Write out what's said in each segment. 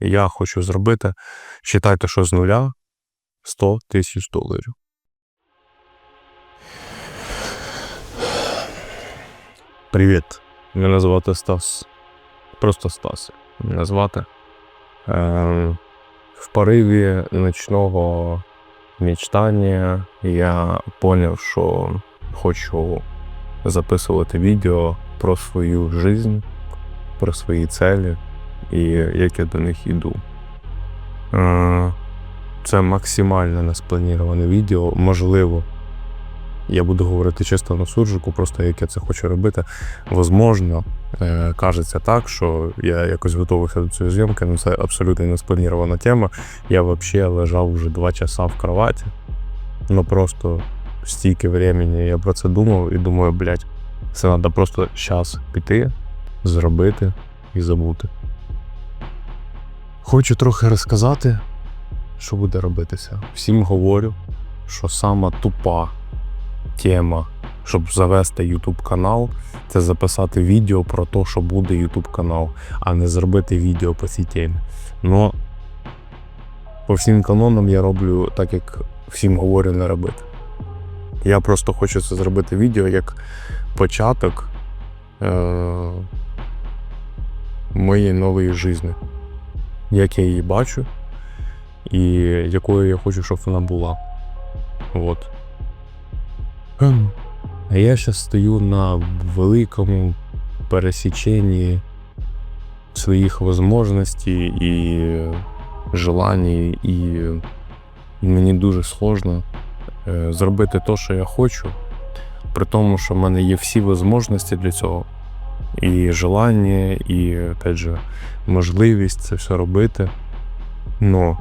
Я хочу зробити, вважайте, що з нуля 100 тисяч доларів. Привіт. Мене звати Стас. Просто Стас. Мене звати. Е, в пориві ночного мечтання я зрозумів, що хочу записувати відео про свою життя, про свої цілі і як я до них йду. Е, Це максимально несплановане відео. Можливо, я буду говорити чисто на суржику, просто як я це хочу робити. Возможно, е, кажеться так, що я якось готувався до цієї зйомки, але це абсолютно не спланована тема. Я взагалі лежав вже два часа в кроваті. Ну просто стільки времени я про це думав і думаю, блядь, це треба просто зараз піти, зробити і забути. Хочу трохи розказати, що буде робитися. Всім говорю, що сама тупа тема, щоб завести YouTube канал, це записати відео про те, що буде YouTube канал, а не зробити відео по цій темі. Ну, по всім канонам я роблю так, як всім говорю не робити. Я просто хочу це зробити відео як початок е- моєї нової житті. Як я її бачу, і якою я хочу, щоб вона була. От. Ем. А я зараз стою на великому пересіченні своїх можливостей і желань, і мені дуже сложно е, зробити те, що я хочу, при тому, що в мене є всі можливості для цього. І желання, і опять же, можливість це все робити. Но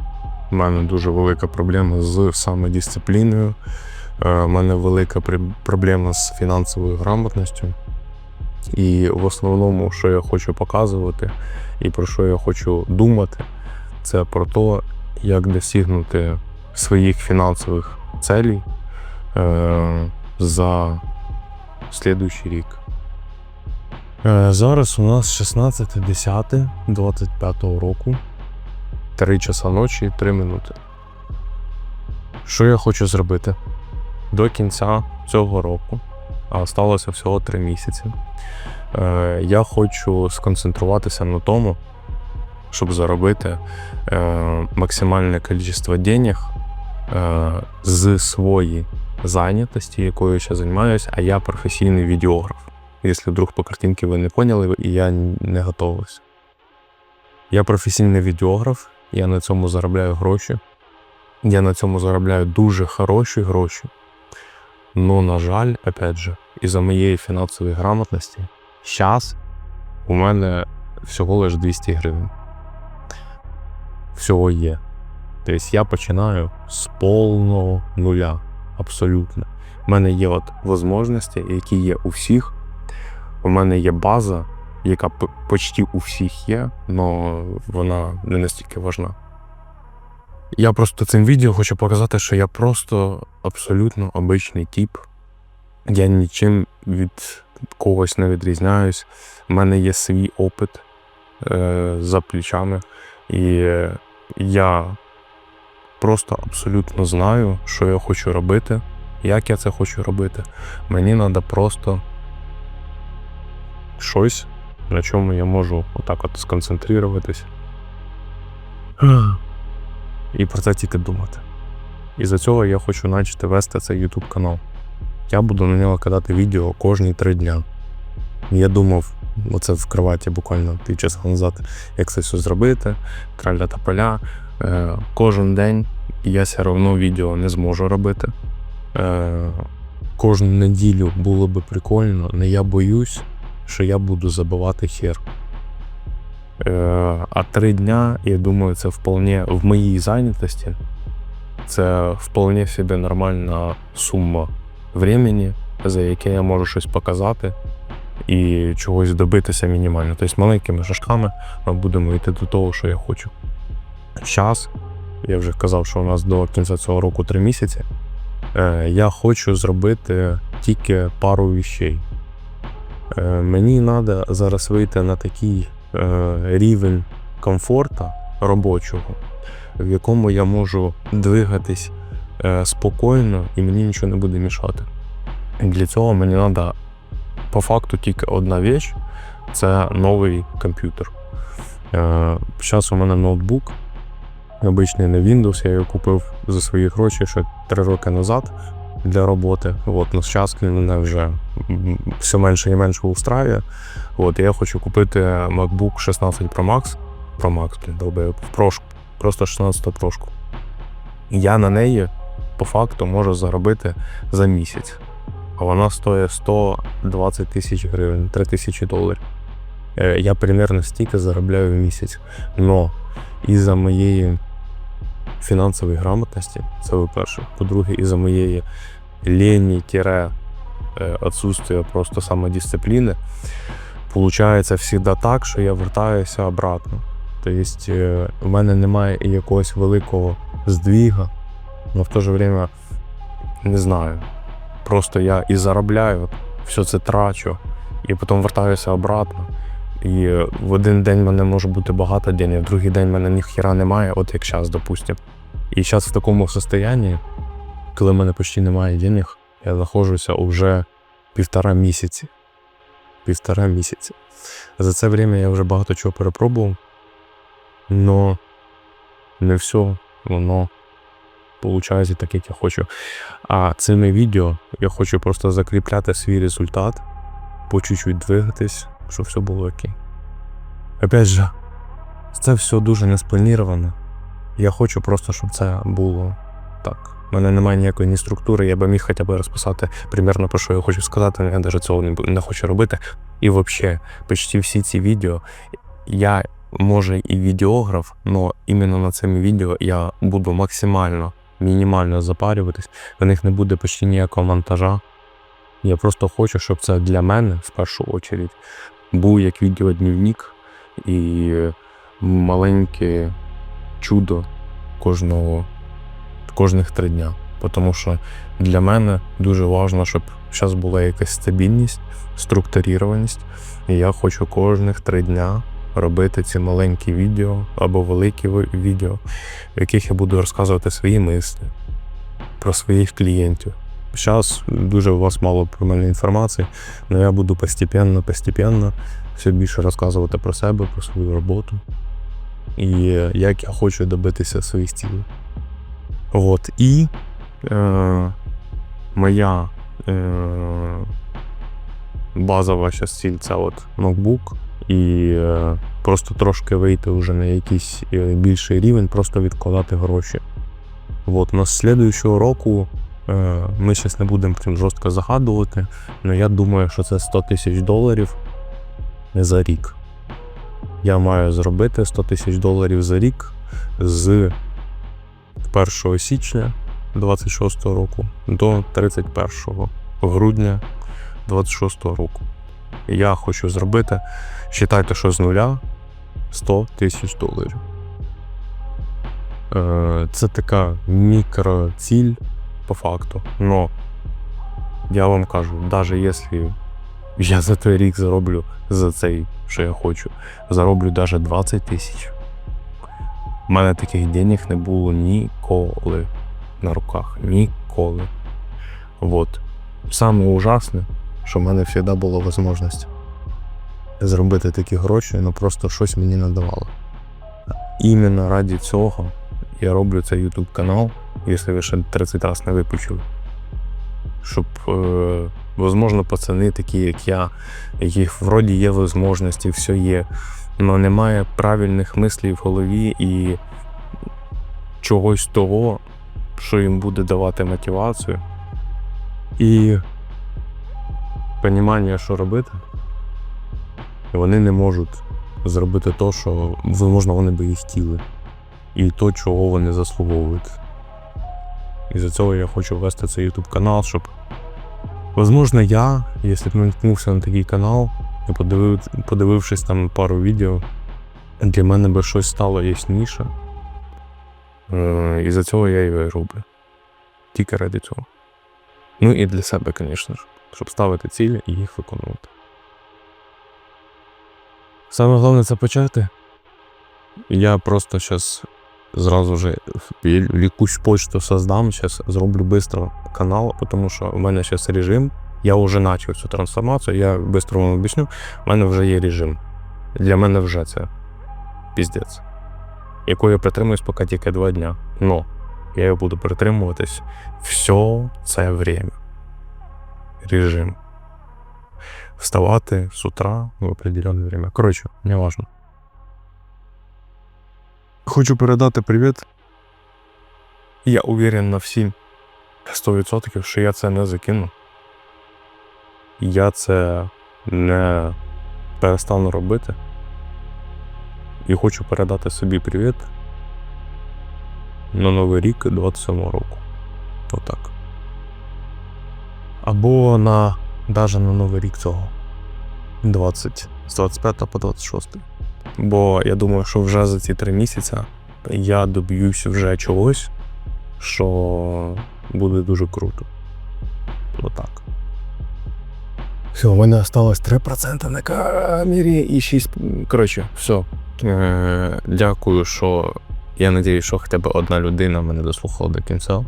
в мене дуже велика проблема з самодисципліною. Е, У мене велика проблема з фінансовою грамотністю. І в основному, що я хочу показувати, і про що я хочу думати, це про те, як досягнути своїх фінансових целей е, за слідуючий рік. Е, Зараз у нас 16.10.25 року. 3 часа ночі, 3 минути. Що я хочу зробити? До кінця цього року, а осталося всього 3 місяці. Е, я хочу сконцентруватися на тому, щоб заробити е, максимальне кількість денег з своєї зайнятості, якою я займаюся, а я професійний відеограф. Якщо вдруг по картинці ви не поняли, і я не готовився. Я професійний відеограф, я на цьому заробляю гроші. Я на цьому заробляю дуже хороші гроші. Но, на жаль, опять же, із-за моєї фінансової грамотності, зараз у мене всього лише 200 гривень. Всього є. Тобто я починаю з повного нуля. Абсолютно. У мене є от можливості, які є у всіх. У мене є база, яка почти у всіх є, але вона не настільки важна. Я просто цим відео хочу показати, що я просто абсолютно обичний тип. Я нічим від когось не відрізняюсь. У мене є свій опит е, за плечами. І я просто абсолютно знаю, що я хочу робити, як я це хочу робити. Мені треба просто щось, на чому я можу отак от сконцентруватись. І про це тільки думати. І за цього я хочу почати вести цей YouTube канал. Я буду на нього кидати відео кожні три дня. Я думав, оце в кроваті буквально півчаса назад, як це все зробити, траля та поля. Е, кожен день я все одно відео не зможу робити. Е, кожну неділю було би прикольно, але я боюсь, що я буду забивати хер. Е, а три дня, я думаю, це вполне в моїй зайнятості. Це вполне собі нормальна сума времени, за яке я можу щось показати і чогось добитися мінімально. Тобто маленькими шажками ми будемо йти до того, що я хочу. Зараз, я вже казав, що у нас до кінця цього року три місяці. Е, я хочу зробити тільки пару вещей. Е, мені треба зараз вийти на такий е, рівень комфорту, робочого, в якому я можу двигатись е, спокійно і мені нічого не буде мішати. Для цього мені треба по факту тільки одна річ це новий комп'ютер. Зараз у мене ноутбук, обичний не Windows, я його купив за свої гроші ще 3 роки назад для роботи. От, ну, зараз мене вже все менше і менше устраює. От, я хочу купити MacBook 16 Pro Max. Pro Max, долбаю, прошку. Просто 16 прошку. Я на неї по факту можу заробити за місяць. А вона стоїть 120 тисяч гривень, 3 тисячі доларів. Е, Я примерно стільки заробляю в місяць. Но із-за моєї фінансової грамотності, це по-перше. По-друге, із-за моєї лені тіре е, отсутствия просто самодисципліни, получається завжди так, що я вертаюся обратно. Тобто е, в мене немає якогось великого здвіга, але в то же время не знаю. Просто я і заробляю, все це трачу, і потім вертаюся обратно. І в один день в мене може бути багато денег, в другий день в мене ніхіра немає, от як зараз, допустим. І зараз в такому состоянні, коли в мене почти немає денег, я знаходжуся вже півтора місяці. Півтора місяці. За це время я вже багато чого перепробував, но не все воно виходить так, як я хочу. А цими відео я хочу просто закріпляти свій результат, по чуть-чуть двигатись, щоб все було окей. Опять же, це все дуже не сплановано. Я хочу просто, щоб це було так. У мене немає ніякої ні структури, я би міг хоча б розписати примерно про що я хочу сказати, я навіть цього не, хочу робити. І взагалі, почти всі ці відео, я може і відеограф, але іменно на цьому відео я буду максимально, мінімально запарюватись. В них не буде почти ніякого монтажа. Я просто хочу, щоб це для мене в першу чергу був як відеодневник і маленьке чудо кожного, кожних три дня. Тому що для мене дуже важливо, щоб зараз була якась стабільність, структурірованість. І я хочу кожних три дня робити ці маленькі відео або великі відео, в яких я буду розказувати свої мислі про своїх клієнтів. Зараз дуже у вас мало про інформації, але я буду постепенно, постепенно все більше розказувати про себе, про свою роботу і як я хочу добитися своїх цілей. От. І е, моя е, базова щас ціль це от ноутбук. І е, просто трошки вийти вже на якийсь е, більший рівень, просто відкладати гроші. От, на слідуючого року ми зараз не будемо прям жорстко загадувати, але я думаю, що це 100 тисяч доларів за рік. Я маю зробити 100 тисяч доларів за рік з 1 січня 26 року до 31 грудня 26 року. Я хочу зробити, вважайте, що з нуля 100 тисяч доларів. Е, Це така мікроціль по факту. Но я вам кажу, навіть якщо я за той рік зароблю за цей, що я хочу, зароблю навіть 20 тисяч. У мене таких денег не було ніколи на руках. Ніколи. Вот. Саме ужасне, що в мене завжди була можливість зробити такі гроші, ну просто щось мені надавало. Іменно раді цього я роблю цей YouTube канал, якщо ви ще 30 разів не випучили. Щоб, е, можливо, пацани такі, як я, яких вроді є можливості, все є, але немає правильних мислей в голові і чогось того, що їм буде давати мотивацію. І розуміння, що робити. Вони не можуть зробити те, що, можливо, вони би і хотіли. І то, чого вони заслуговують. І за цього я хочу вести цей YouTube канал, щоб. Возможно, я, якщо б наткнувся на такий канал і подивив, подивившись там пару відео, для мене би щось стало ясніше. Е, І за цього я його і роблю. Тільки ради цього. Ну і для себе, звісно ж, щоб ставити цілі і їх виконувати. Саме головне це почати Я просто зараз зразу же якусь почту создам, зараз зроблю швидко канал, тому що в мене зараз режим. Я вже почав цю трансформацію, я швидко вам об'ясню. У мене вже є режим. Для мене вже це піздець. Якою я притримуюсь поки тільки два дня. Но я його буду притримуватись все це время. Режим. Вставати з утра в определенне время. Коротше, не важно. Хочу передати привіт. Я уверен на всі 100%, що я це не закину. Я це не перестану робити. І хочу передати собі привіт на Новий рік 27 року. Отак. Або на даже на Новий рік цього. 20, з 25 по 26. Бо я думаю, що вже за ці три місяці я доб'юсь вже чогось, що буде дуже круто. Отак. Все, у мене осталось 3% на камері і 6%. Коротше, все. Е, дякую, що. Я надіюсь, що хоча б одна людина мене дослухала до кінця.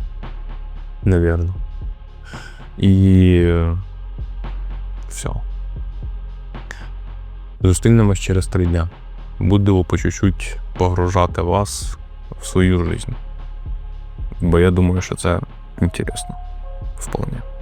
Навірно. І. Все. Зустрінемось через три дня. Буду по чуть-чуть погружати вас в свою жизнь. Бо я думаю, що це інтересно. Вполне.